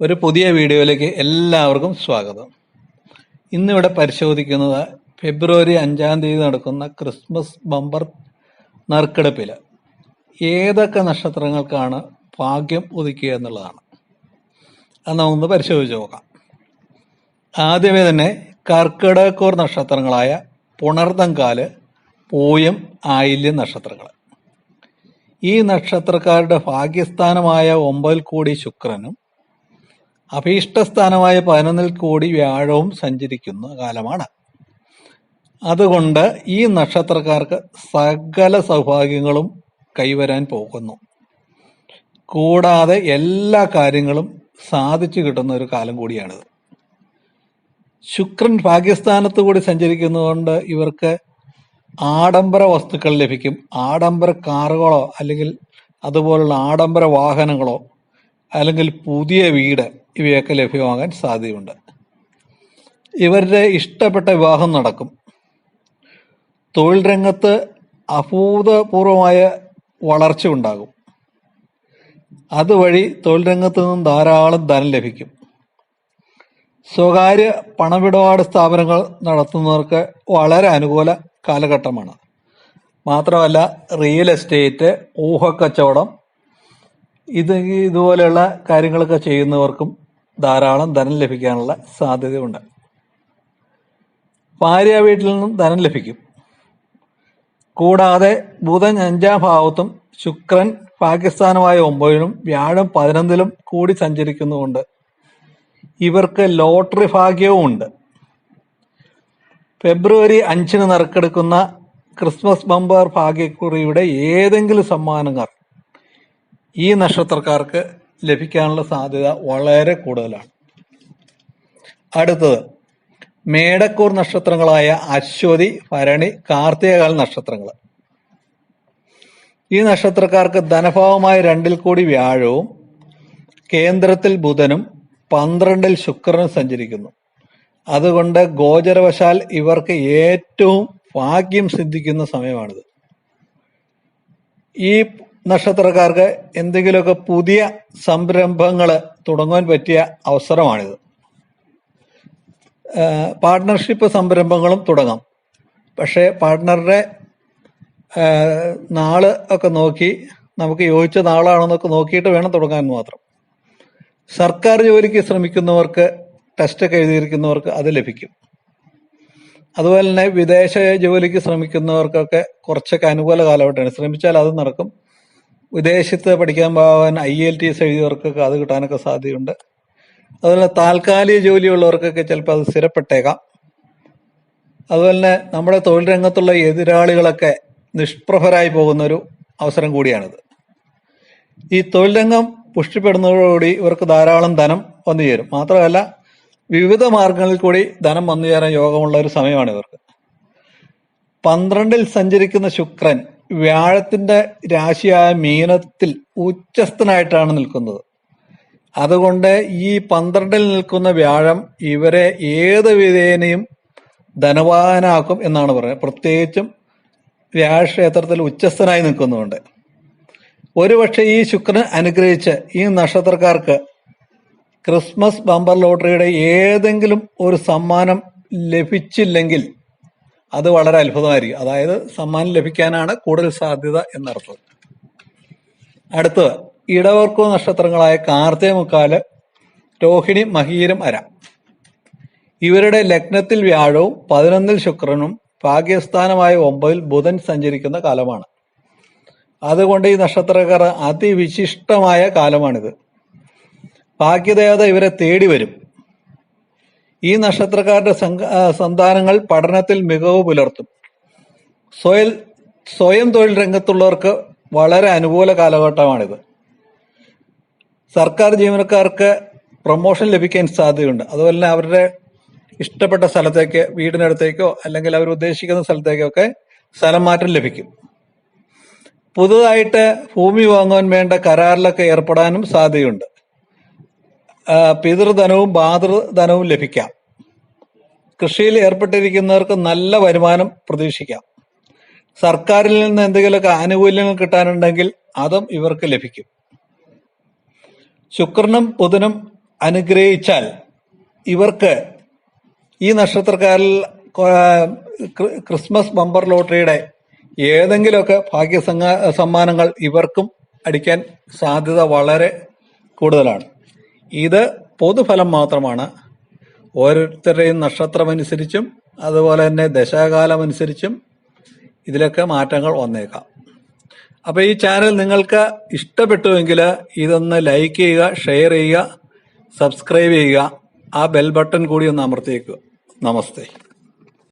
ഒരു പുതിയ വീഡിയോയിലേക്ക് എല്ലാവർക്കും സ്വാഗതം. ഇന്നിവിടെ പരിശോധിക്കുന്നത് ഫെബ്രുവരി അഞ്ചാം തീയതി നടക്കുന്ന ക്രിസ്മസ് ബമ്പർ നറുക്കെടുപ്പിൽ ഏതൊക്കെ നക്ഷത്രങ്ങൾക്കാണ് ഭാഗ്യം ഉദിക്കുക എന്നുള്ളതാണ്. അത് നമുക്കൊന്ന് പരിശോധിച്ച് നോക്കാം. ആദ്യമേ തന്നെ കർക്കിടകക്കൂർ നക്ഷത്രങ്ങളായ പുണർതങ്കാൽ പൂയം ആയില്യം നക്ഷത്രങ്ങൾ ഈ നക്ഷത്രക്കാരുടെ ഭാഗ്യസ്ഥാനമായ ഒമ്പതിൽ കൂടി ശുക്രനും അഭീഷ്ടസ്ഥാനമായ പതിനൊന്നിൽ കൂടി വ്യാഴവും സഞ്ചരിക്കുന്ന കാലമാണ്. അതുകൊണ്ട് ഈ നക്ഷത്രക്കാർക്ക് സകല സൗഭാഗ്യങ്ങളും കൈവരാൻ പോകുന്നു. കൂടാതെ എല്ലാ കാര്യങ്ങളും സാധിച്ചു കിട്ടുന്ന ഒരു കാലം കൂടിയാണിത്. ശുക്രൻ ഭാഗ്യസ്ഥാനത്ത് കൂടി സഞ്ചരിക്കുന്നതുകൊണ്ട് ഇവർക്ക് ആഡംബര വസ്തുക്കൾ ലഭിക്കും. ആഡംബര കാറുകളോ അല്ലെങ്കിൽ അതുപോലുള്ള ആഡംബര വാഹനങ്ങളോ അല്ലെങ്കിൽ പുതിയ വീട് ഇവയൊക്കെ ലഭ്യമാകാൻ സാധ്യതയുണ്ട്. ഇവരുടെ ഇഷ്ടപ്പെട്ട വിവാഹം നടക്കും. തൊഴിൽ രംഗത്ത് അഭൂതപൂർവമായ വളർച്ച ഉണ്ടാകും. അതുവഴി തൊഴിൽ രംഗത്ത് നിന്നും ധാരാളം ധനം ലഭിക്കും. സ്വകാര്യ പണമിടപാട് സ്ഥാപനങ്ങൾ നടത്തുന്നവർക്ക് വളരെ അനുകൂല കാലഘട്ടമാണ്. മാത്രമല്ല റിയൽ എസ്റ്റേറ്റ് ഊഹക്കച്ചവടം ഇത് ഇതുപോലെയുള്ള കാര്യങ്ങളൊക്കെ ചെയ്യുന്നവർക്കും ധാരാളം ധനം ലഭിക്കാനുള്ള സാധ്യതയുണ്ട്. ഭാര്യ വീട്ടിൽ നിന്നും ധനം ലഭിക്കും. കൂടാതെ ബുധൻ അഞ്ചാം ഭാവത്തും ശുക്രൻ പാകിസ്ഥാനുമായ ഒമ്പതിനും വ്യാഴം പതിനൊന്നിലും കൂടി സഞ്ചരിക്കുന്നുകൊണ്ട് ഇവർക്ക് ലോട്ടറി ഭാഗ്യവും ഉണ്ട്. ഫെബ്രുവരി അഞ്ചിന് നറുക്കെടുക്കുന്ന ക്രിസ്മസ് ബമ്പർ ഭാഗ്യക്കുറിയുടെ ഏതെങ്കിലും സമ്മാനങ്ങൾ ഈ നക്ഷത്രക്കാർക്ക് ലഭിക്കാനുള്ള സാധ്യത വളരെ കൂടുതലാണ്. അടുത്തത് മേടക്കൂർ നക്ഷത്രങ്ങളായ അശ്വതി ഭരണി കാർത്തികകാല നക്ഷത്രങ്ങൾ ഈ നക്ഷത്രക്കാർക്ക് ധനഭാവമായ രണ്ടിൽ കൂടി വ്യാഴവും കേന്ദ്രത്തിൽ ബുധനും പന്ത്രണ്ടിൽ ശുക്രനും സഞ്ചരിക്കുന്നു. അതുകൊണ്ട് ഗോചരവശാൽ ഇവർക്ക് ഏറ്റവും ഭാഗ്യം സിദ്ധിക്കുന്ന സമയമാണിത്. ഈ നക്ഷത്രക്കാർക്ക് എന്തെങ്കിലുമൊക്കെ പുതിയ സംരംഭങ്ങൾ തുടങ്ങാൻ പറ്റിയ അവസരമാണിത്. പാർട്ട്ണർഷിപ്പ് സംരംഭങ്ങളും തുടങ്ങാം. പക്ഷേ പാർട്ട്ണറുടെ നാൾ ഒക്കെ നോക്കി നമുക്ക് യോജിച്ച നാളാണെന്നൊക്കെ നോക്കിയിട്ട് വേണം തുടങ്ങാൻ മാത്രം. സർക്കാർ ജോലിക്ക് ശ്രമിക്കുന്നവർക്ക് ടെസ്റ്റ് ഒക്കെ എഴുതിയിരിക്കുന്നവർക്ക് അത് ലഭിക്കും. അതുപോലെ തന്നെ വിദേശ ജോലിക്ക് ശ്രമിക്കുന്നവർക്കൊക്കെ കുറച്ചൊക്കെ അനുകൂല കാലഘട്ടമാണ്. ശ്രമിച്ചാൽ അത് നടക്കും. വിദേശത്ത് പഠിക്കാൻ പോകാൻ ഐ എൽ ടി എസ് എഴുതിയവർക്കൊക്കെ അത് കിട്ടാനൊക്കെ സാധ്യതയുണ്ട്. അതുപോലെ താൽക്കാലിക ജോലിയുള്ളവർക്കൊക്കെ ചിലപ്പോൾ അത് സ്ഥിരപ്പെട്ടേക്കാം. അതുപോലെ തന്നെ നമ്മുടെ തൊഴിൽ രംഗത്തുള്ള എതിരാളികളൊക്കെ നിഷ്പ്രഭരായി പോകുന്ന ഒരു അവസരം കൂടിയാണിത്. ഈ തൊഴിൽ രംഗം പുഷ്ടിപ്പെടുന്നതോടുകൂടി ഇവർക്ക് ധാരാളം ധനം വന്നു ചേരും. മാത്രമല്ല വിവിധ മാർഗങ്ങളിൽ കൂടി ധനം വന്നു ചേരാൻ യോഗമുള്ള ഒരു സമയമാണ് ഇവർക്ക്. പന്ത്രണ്ടിൽ സഞ്ചരിക്കുന്ന ശുക്രൻ വ്യാഴത്തിന്റെ രാശിയായ മീനത്തിൽ ഉച്ചസ്ഥനായിട്ടാണ് നിൽക്കുന്നത്. അതുകൊണ്ട് ഈ പന്ത്രണ്ടിൽ നിൽക്കുന്ന വ്യാഴം ഇവരെ ഏത് വിധേനയും ധനവാനാക്കും എന്നാണ് പറയുന്നത്. പ്രത്യേകിച്ചും വ്യാഴക്ഷേത്രത്തിൽ ഉച്ചസ്ഥനായി നിൽക്കുന്നുണ്ട് ഒരുപക്ഷെ ഈ ശുക്രൻ അനുഗ്രഹിച്ച് ഈ നക്ഷത്രക്കാർക്ക് ക്രിസ്മസ് ബമ്പർ ലോട്ടറിയുടെ ഏതെങ്കിലും ഒരു സമ്മാനം ലഭിച്ചില്ലെങ്കിൽ അത് വളരെ അത്ഭുതമായിരിക്കും. അതായത് സമ്മാനം ലഭിക്കാനാണ് കൂടുതൽ സാധ്യത എന്നർത്ഥം. അടുത്തത് ഇടവർക്കോ നക്ഷത്രങ്ങളായ കാർത്തിക മുക്കാൽ രോഹിണി മഹീരം അര. ഇവരുടെ ലഗ്നത്തിൽ വ്യാഴവും പതിനൊന്നിൽ ശുക്രനും ഭാഗ്യസ്ഥാനമായ ഒമ്പതിൽ ബുധൻ സഞ്ചരിക്കുന്ന കാലമാണ്. അതുകൊണ്ട് ഈ നക്ഷത്രക്കാർ അതിവിശിഷ്ടമായ കാലമാണിത്. ഭാഗ്യദേവത ഇവരെ തേടി വരും. ഈ നക്ഷത്രക്കാരുടെ സന്താനങ്ങൾ പഠനത്തിൽ മികവ് പുലർത്തും. സ്വയം സ്വയം തൊഴിൽ രംഗത്തുള്ളവർക്ക് വളരെ അനുകൂല കാലഘട്ടമാണിത്. സർക്കാർ ജീവനക്കാർക്ക് പ്രൊമോഷൻ ലഭിക്കാൻ സാധ്യതയുണ്ട്. അതുപോലെ തന്നെ അവരുടെ ഇഷ്ടപ്പെട്ട സ്ഥലത്തേക്ക് വീടിനടുത്തേക്കോ അല്ലെങ്കിൽ അവർ ഉദ്ദേശിക്കുന്ന സ്ഥലത്തേക്കോ ഒക്കെ സ്ഥലം മാറ്റം ലഭിക്കും. പുതുതായിട്ട് ഭൂമി വാങ്ങുവാൻ വേണ്ട കരാറിലൊക്കെ ഏർപ്പെടാനും സാധ്യതയുണ്ട്. പിതൃധനവും മാതൃധനവും ലഭിക്കാം. കൃഷിയിൽ ഏർപ്പെട്ടിരിക്കുന്നവർക്ക് നല്ല വരുമാനം പ്രതീക്ഷിക്കാം. സർക്കാരിൽ നിന്ന് എന്തെങ്കിലുമൊക്കെ ആനുകൂല്യങ്ങൾ കിട്ടാനുണ്ടെങ്കിൽ അതും ഇവർക്ക് ലഭിക്കും. ശുക്രനും ബുധനും അനുഗ്രഹിച്ചാൽ ഇവർക്ക് ഈ നക്ഷത്രക്കാരിൽ ക്രിസ്മസ് ബമ്പർ ലോട്ടറിയുടെ ഏതെങ്കിലുമൊക്കെ ഭാഗ്യ സംഘ- സമ്മാനങ്ങൾ ഇവർക്കും അടിക്കാൻ സാധ്യത വളരെ കൂടുതലാണ്. ഇത് പൊതുഫലം മാത്രമാണ്. ഓരോരുത്തരുടെയും നക്ഷത്രമനുസരിച്ചും അതുപോലെ തന്നെ ദശാകാലമനുസരിച്ചും ഇതിലൊക്കെ മാറ്റങ്ങൾ വന്നേക്കാം. അപ്പോൾ ഈ ചാനൽ നിങ്ങൾക്ക് ഇഷ്ടപ്പെട്ടുവെങ്കിൽ ഇതൊന്ന് ലൈക്ക് ചെയ്യുക ഷെയർ ചെയ്യുക സബ്സ്ക്രൈബ് ചെയ്യുക. ആ ബെൽ ബട്ടൺ കൂടി ഒന്ന് അമർത്തിയേക്കുക നമസ്തേ.